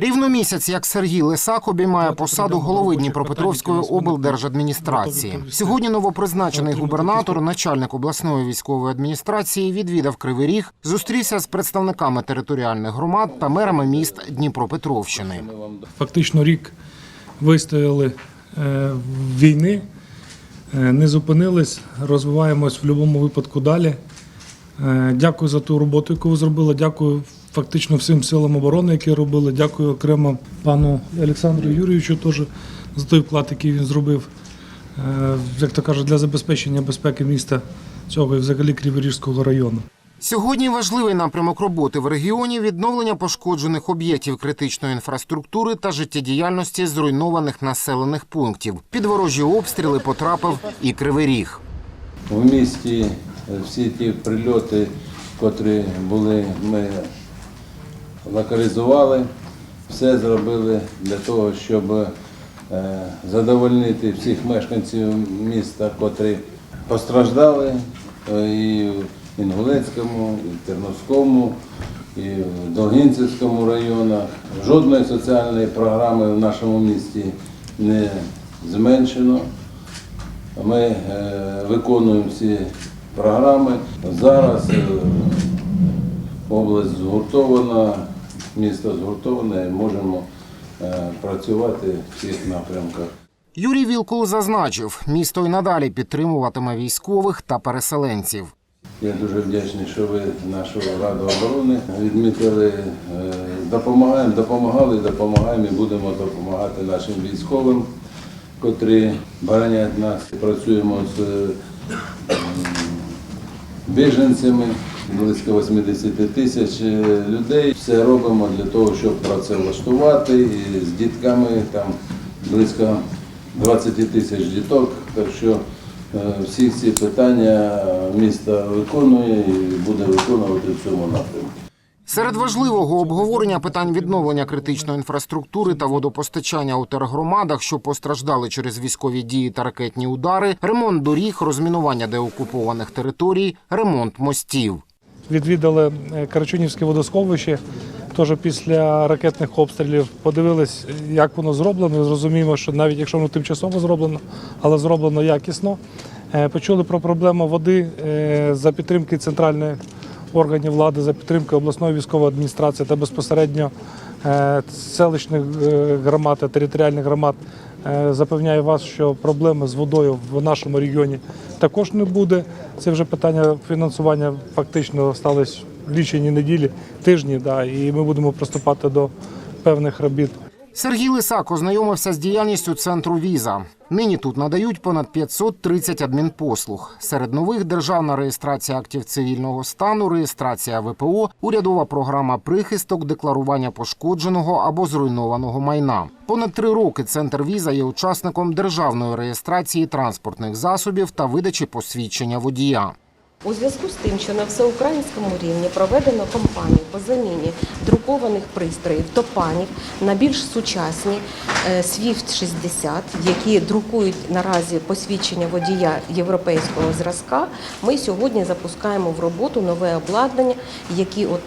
Рівно місяць, як Сергій Лисак обіймає посаду голови Дніпропетровської облдержадміністрації. Сьогодні новопризначений губернатор, начальник обласної військової адміністрації, відвідав Кривий Ріг, зустрівся з представниками територіальних громад та мерами міст Дніпропетровщини. Фактично рік вистояли е, війни, е, не зупинились, розвиваємось в будь-якому випадку далі. Е, Дякую за ту роботу, яку ви зробили. Дякую фактично всім силам оборони, які робили. Дякую окремо пану Олександру Юрійовичу теж за той вклад, який він зробив, е, як то кажуть, для забезпечення безпеки міста цього і взагалі Криворіжського району. Сьогодні важливий напрямок роботи в регіоні відновлення пошкоджених об'єктів критичної інфраструктури та життєдіяльності зруйнованих населених пунктів. Під ворожі обстріли потрапив і Кривий Ріг. В місті е, всі ті прильоти, котрі були, ми локалізували, все зробили для того, щоб е, задовольнити всіх мешканців міста, котрі постраждали е, і в Інгулецькому, і в Терновському, і в Долгінцівському районах. Жодної соціальної програми в нашому місті не зменшено. Ми е, виконуємо всі програми. Зараз область згуртована, місто згуртоване можемо е, працювати в всіх напрямках. Юрій Вілкул зазначив, місто й надалі підтримуватиме військових та переселенців. Я дуже вдячний, що ви нашу Раду оборони відмітили. Е, Допомагаємо, допомагали, допомагаємо і будемо допомагати нашим військовим, котрі боронять нас. Працюємо з біженцями, близько 80 тисяч е, людей. Все робимо для того, щоб працевлаштувати і з дітками там близько 20 тисяч діток. Так що е, всі ці питання місто виконує і буде виконувати в цьому напрямку. Серед важливого обговорення питань відновлення критичної інфраструктури та водопостачання у тергромадах, що постраждали через військові дії та ракетні удари, ремонт доріг, розмінування деокупованих територій, ремонт мостів. Відвідали е, Карачунівське водосховище. Теж після ракетних обстрілів подивились, як воно зроблено. Зрозуміємо, що навіть якщо воно тимчасово зроблено, але зроблено якісно. Е, Почули про проблему води е, за підтримки центральних органів влади, за підтримки обласної військової адміністрації та безпосередньо селищних громад та територіальних громад. Е, Запевняю вас, що проблеми з водою в нашому регіоні також не буде. Це вже питання фінансування фактично сталося лічені неділі, тижні, да, і ми будемо приступати до певних робіт. Сергій Лисак ознайомився з діяльністю центру Віза. Нині тут надають понад 530 адмінпослуг. Серед нових державна реєстрація актів цивільного стану, реєстрація ВПО, урядова програма прихисток, декларування пошкодженого або зруйнованого майна. Понад три роки центр Віза є учасником державної реєстрації транспортних засобів та видачі посвідчення водія. У зв'язку з тим, що на всеукраїнському рівні проведено кампанію по заміні друкованих пристроїв топанів на більш сучасні е, SWIFT 60, які друкують наразі посвідчення водія європейського зразка, ми сьогодні запускаємо в роботу нове обладнання,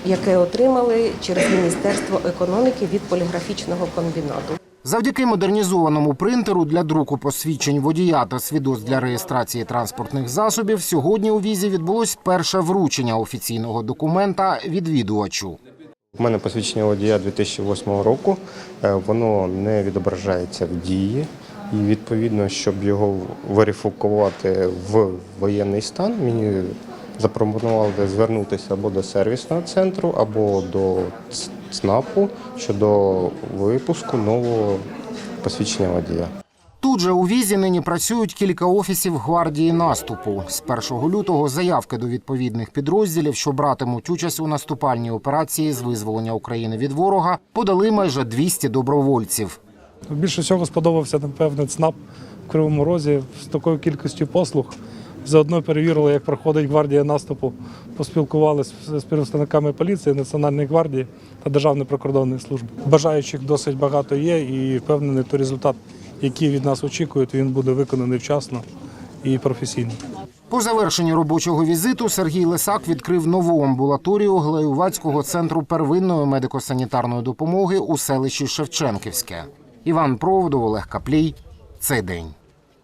яке отримали через Міністерство економіки від поліграфічного комбінату. Завдяки модернізованому принтеру для друку посвідчень водія та свідоцтв для реєстрації транспортних засобів сьогодні у візі відбулось перше вручення офіційного документа відвідувачу. У мене посвідчення водія 2008 року. Е, Воно не відображається в дії. І відповідно, щоб його верифікувати в воєнний стан, мені запропонували звернутися або до сервісного центру, або до ЦНАПу щодо випуску нового посвідчення водія. Тут же у візі нині працюють кілька офісів гвардії наступу. З 1 лютого заявки до відповідних підрозділів, що братимуть участь у наступальній операції з визволення України від ворога, подали майже 200 добровольців. Більше всього сподобався, напевно, ЦНАП в Кривому Розі з такою кількістю послуг. Заодно перевірили, як проходить гвардія наступу, поспілкувалися з представниками поліції, Національної гвардії та Державної прикордонної служби. Бажаючих досить багато є і впевнений, той результат, який від нас очікують, він буде виконаний вчасно і професійно. По завершенні робочого візиту Сергій Лисак відкрив нову амбулаторію Глаювацького центру первинної медико-санітарної допомоги у селищі Шевченківське. Іван Проводов, Олег Каплій. Цей день.